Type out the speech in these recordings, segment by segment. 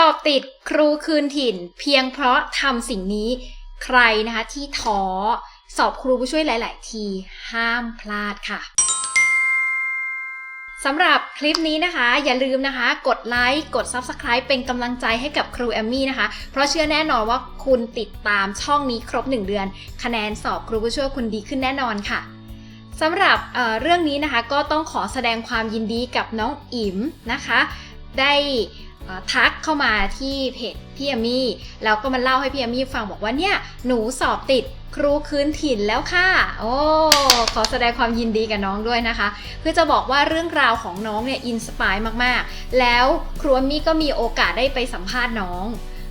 สอบติดครูคืนถิ่น เพียงเพราะทำสิ่งนี้ใครนะคะที่ท้อสอบครูผู้ช่วยหลาย ๆ ทีห้ามพลาดค่ะสำหรับคลิปนี้นะคะ อย่าลืมนะคะ กดไลค์กด Subscribe เป็นกำลังใจให้กับครูแอมมี่นะคะ เพราะเชื่อแน่นอนว่าคุณติดตามช่องนี้ครบ 1 เดือน คะแนนสอบครูผู้ช่วยคุณดีขึ้นแน่นอนค่ะสำหรับเเรื่องนี้นะคะก็ต้องขอแสดงความยินดีกับน้องอิ๋มนะคะ ได้ ทักเข้ามาที่เพจพี่แอมมี่แล้วก็มาเล่าให้พี่แอมมี่ฟังบอกว่าเนี่ยหนูสอบติดครูคืนถิ่นแล้วค่ะ โอ้ขอแสดงความยินดีกับน้องด้วยนะคะ คือจะบอกว่าเรื่องราวของน้องเนี่ยอินสปายมากๆ แล้วครูอมมี่ก็มีโอกาสได้ไปสัมภาษณ์น้อง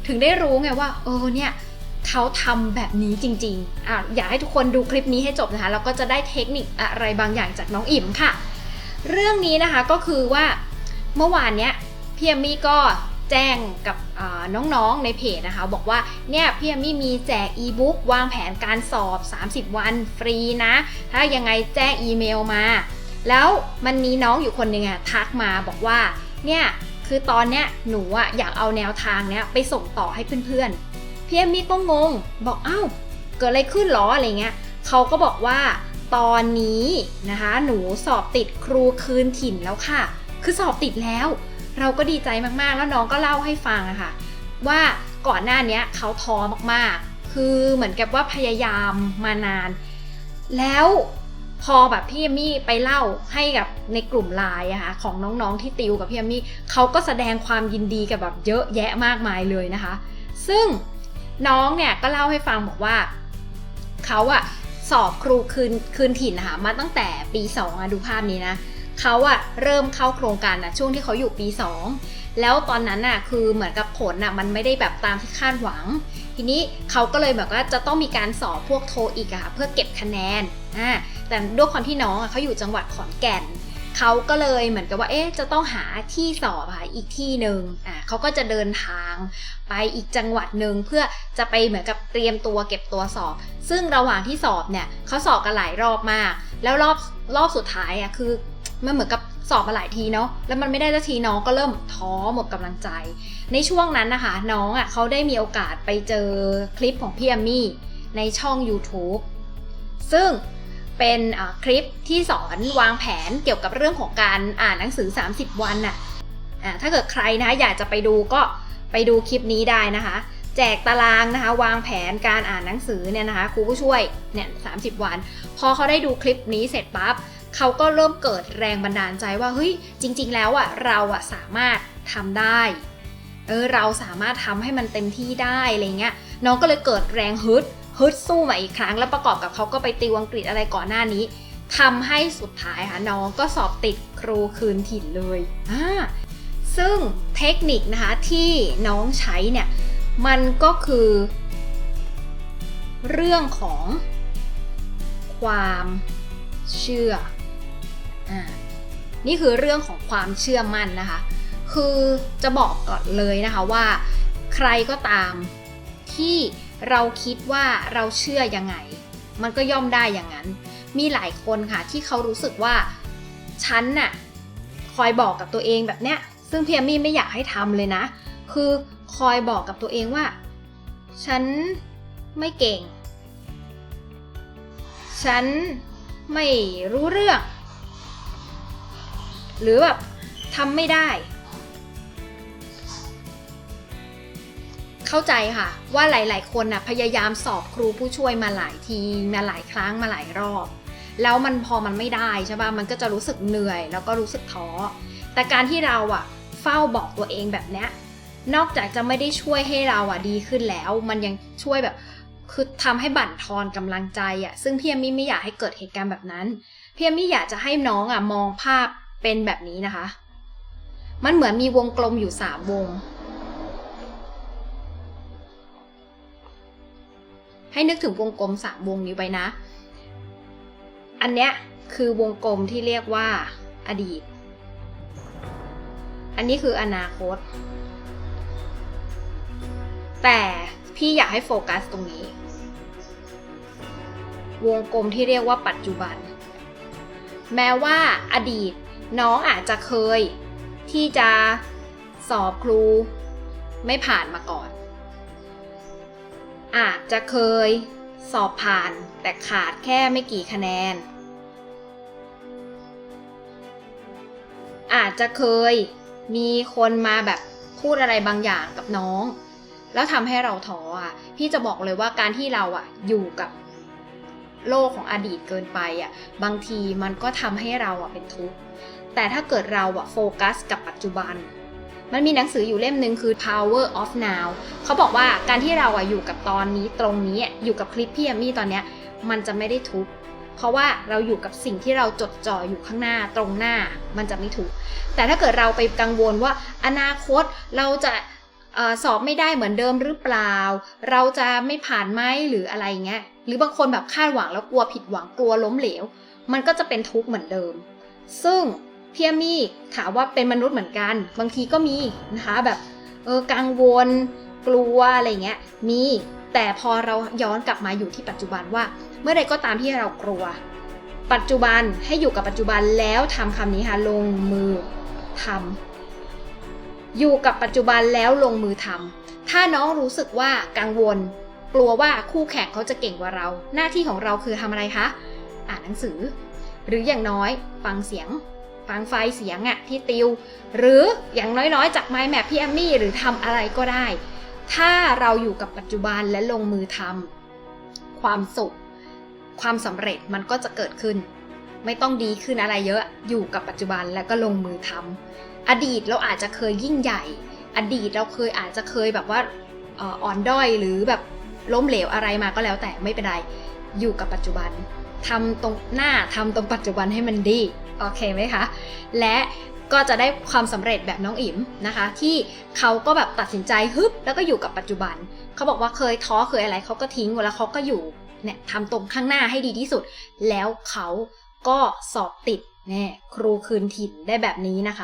ถึงได้รู้ไงว่าเออเนี่ยเขาทำแบบนี้จริงๆอะอยากให้ทุกคนดูคลิปนี้ให้จบนะคะแล้วก็จะได้เทคนิคอะไรบางอย่างจากน้องอิ่มค่ะ เรื่องนี้นะคะก็คือว่าเมื่อวานเนี้ย พี่แอมมี่ก็แจ้งกับน้องๆในเพจนะคะ บอกว่าเนี่ยพี่แอมมี่มีแจกอีบุ๊กวางแผนการสอบ 30 วันฟรีนะ ถ้ายังไงแจ้งอีเมลมา แล้วมันมีน้องอยู่คนหนึ่งอะทักมาบอกว่าเนี่ยคือตอนเนี้ยหนูอะอยากเอาแนวทางเนี้ยไปส่งต่อให้เพื่อนๆพี่แอมมี่ก็งงบอกอ้าวเกิดอะไรขึ้นหรออะไรเงี้ยเขาก็บอกว่าตอนนี้นะคะ หนูสอบติดครูคืนถิ่นแล้วค่ะ คือสอบติดแล้ว เราก็ดีใจมากๆ แล้วน้องก็เล่าให้ฟังอะค่ะ ว่าก่อนหน้านี้เขาท้อมากๆ คือเหมือนกับว่าพยายามมานาน แล้วพอแบบพี่เอมี่ไปเล่าให้กับในกลุ่มไลน์อะค่ะของน้องๆที่ติวกับพี่เอมมี่เขาก็แสดงความยินดีกับแบบเยอะแยะมากมายเลยนะคะ ซึ่งน้องเนี่ยก็เล่าให้ฟังบอกว่าเขาอะสอบครูคืนคืนถิ่นนะคะมาตั้งแต่ปี2อะดูภาพนี้นะ เขาอะเริ่มเข้าโครงการนะช่วงที่เขาอยู่ปี 2 แล้วตอนนั้นน่ะคือเหมือนกับผลน่ะมันไม่ได้แบบตามที่คาดหวัง ทีนี้เขาก็เลยแบบว่าจะต้องมีการสอบพวกโทอีกอะค่ะเพื่อเก็บคะแนนอ่าแต่ด้วยความที่น้องอะเขาอยู่จังหวัดขอนแก่นเขาก็เลยเหมือนกับว่า เอ๊ะ จะต้องหาที่สอบค่ะอีกที่หนึ่งอ่าเขาก็จะเดินทางไปอีกจังหวัดหนึ่งเพื่อจะไปเหมือนกับเตรียมตัวเก็บตัวสอบ ซึ่งระหว่างที่สอบเนี่ยเขาสอบกันหลายรอบมาก แล้วรอบรอบสุดท้ายอะคือ มันเหมือนกับสอบมาหลายทีเนาะแล้วมันไม่ได้สักทีน้องก็เริ่มท้อหมดกำลังใจ ในช่วงนั้นนะคะ น้องอะ่ะเขาได้มีโอกาสไปเจอคลิปของพี่แอมมี่ในช่อง YouTube ซึ่งเป็นคลิปที่สอนวางแผนเกี่ยวกับเรื่องของการอ่านหนังสือ 30 วันน่ะอ่าถ้าเกิดใครนะคะอยากจะไปดูก็ไปดูคลิปนี้ได้นะคะ แจกตารางนะคะ วางแผนการอ่านหนังสือเนี่ยนะคะครูผู้ช่วยเนี่ยสาวัน พอเขาได้ดูคลิปนี้เสร็จปั๊บ เขาก็เริ่มเกิดแรงบันดาลใจว่าเฮ้ยจริง ๆ แล้วอะเราอะสามารถทำได้เออเราสามารถทำให้มันเต็มที่ได้อะไรเงี้ยน้องก็เลยเกิดแรงฮึดฮึดสู้มาอีกครั้ง แล้วประกอบกับเขาก็ไปติวอังกฤษอะไรก่อนหน้านี้ทำให้สุดท้ายค่ะน้องก็สอบติดครูคืนถิ่นเลยอ่าซึ่งเทคนิคนะคะที่น้องใช้เนี่ยมันก็คือ เรื่องของความเชื่อ นี่คือเรื่องของความเชื่อมั่นนะคะ คือจะบอกก่อนเลยนะคะว่า ใครก็ตามที่เราคิดว่าเราเชื่อยังไง มันก็ย่อมได้อย่างนั้น มีหลายคนค่ะที่เขารู้สึกว่าฉันน่ะคอยบอกกับตัวเองแบบเนี้ย ซึ่งพี่อมมี่ไม่อยากให้ทำเลยนะ คือคอยบอกกับตัวเองว่า ฉันไม่เก่ง ฉันไม่รู้เรื่อง หรือแบบทำไม่ได้ เข้าใจค่ะ ว่าหลาย ๆ คนนะพยายามสอบครูผู้ช่วยมาหลายทีมาหลายครั้งมาหลายรอบ แล้วมันพอมันไม่ได้ใช่ป่ะมันก็จะรู้สึกเหนื่อย แล้วก็รู้สึกท้อแต่การที่เราอะเฝ้าบอกตัวเองแบบเนี้ยนอกจากจะไม่ได้ช่วยให้เราอะดีขึ้นแล้ว มันยังช่วยแบบคือทำให้บั่นทอนกำลังใจอะซึ่งพี่เอมมี่ไม่อยากให้เกิดเหตุการณ์แบบนั้นพี่เอมมี่อยากจะให้น้องอะมองภาพ เป็นแบบนี้นะคะ มันเหมือนมีวงกลมอยู่สามวง ให้นึกถึงวงกลมสามวงนี้ไปนะ อันเนี้ยคือวงกลมที่เรียกว่าอดีต อันนี้คืออนาคต แต่พี่อยากให้โฟกัสตรงนี้ วงกลมที่เรียกว่าปัจจุบัน แม้ว่าอดีต น้องอาจจะเคยที่จะสอบครูไม่ผ่านมาก่อน อาจจะเคยสอบผ่านแต่ขาดแค่ไม่กี่คะแนน อาจจะเคยมีคนมาแบบพูดอะไรบางอย่างกับน้อง แล้วทำให้เราท้ออะพี่จะบอกเลยว่าการที่เราอะอยู่กับ โลกของอดีตเกินไปอะบางทีมันก็ทำให้เราอะเป็นทุกข์แต่ถ้าเกิดเราอะโฟกัสกับปัจจุบัน มันมีหนังสืออยู่เล่มหนึ่งคือ power of now เขาบอกว่าการที่เราอะอยู่กับตอนนี้ตรงนี้อยู่กับคลิปพี่แอมมี่ตอนเนี้ยมันจะไม่ได้ทุกข์เพราะว่าเราอยู่กับสิ่งที่เราจดจ่ออยู่ข้างหน้าตรงหน้ามันจะไม่ถูก แต่ถ้าเกิดเราไปกังวลว่าอนาคตเราจะอสอบไม่ได้เหมือนเดิมหรือเปล่า เราจะไม่ผ่านไหมหรืออะไรเงี้ย หรือบางคนแบบคาดหวังแล้วกลัวผิดหวังกลัวล้มเหลว มันก็จะเป็นทุกข์เหมือนเดิม ซึ่งเพี่อมมี่ถามว่าเป็นมนุษย์เหมือนกัน บางทีก็มีนะคะแบบเออกังวล กลัวอะไรเงี้ยมีแต่พอเราย้อนกลับมาอยู่ที่ปัจจุบันว่า เมื่อใดก็ตามที่เรากลัว ปัจจุบันให้อยู่กับปัจจุบันแล้วทำคำนี้ค่ะลงมือทำอยู่กับปัจจุบันแล้วลงมือทำถ้าน้องรู้สึกว่ากังวล กลัวว่าคู่แข่งเขาจะเก่งกว่าเรา หน้าที่ของเราคือทำอะไรคะ อ่านหนังสือ หรืออย่างน้อยฟังเสียง ฟังไฟล์เสียงอะที่ติว หรืออย่างน้อยๆ จาก Mind Map พี่แอมมี่หรือทำอะไรก็ได้ ถ้าเราอยู่กับปัจจุบันและลงมือทำความสุข ความสำเร็จมันก็จะเกิดขึ้น ไม่ต้องดีขึ้นอะไรเยอะอยู่กับปัจจุบันแล้วก็ลงมือทำอดีตเราอาจจะเคยยิ่งใหญ่ อดีตเราเคยอาจจะเคยแบบว่าอ่อนด้อยหรือแบบ ล้มเหลวอะไรมาก็แล้วแต่ไม่เป็นไร อยู่กับปัจจุบันทำตรงหน้าทำตรงปัจจุบันให้มันดี โอเคไหมคะ และก็จะได้ความสำเร็จแบบน้องอิ๋มนะคะ ที่เขาก็แบบตัดสินใจฮึบแล้วก็อยู่กับปัจจุบัน เขาบอกว่าเคยท้อเคยอะไรเขาก็ทิ้งแล้วเขาก็อยู่เนี่ยทำตรงข้างหน้าให้ดีที่สุด แล้วเขาก็สอบติดแน่ครูคืนถิ่นได้แบบนี้นะคะ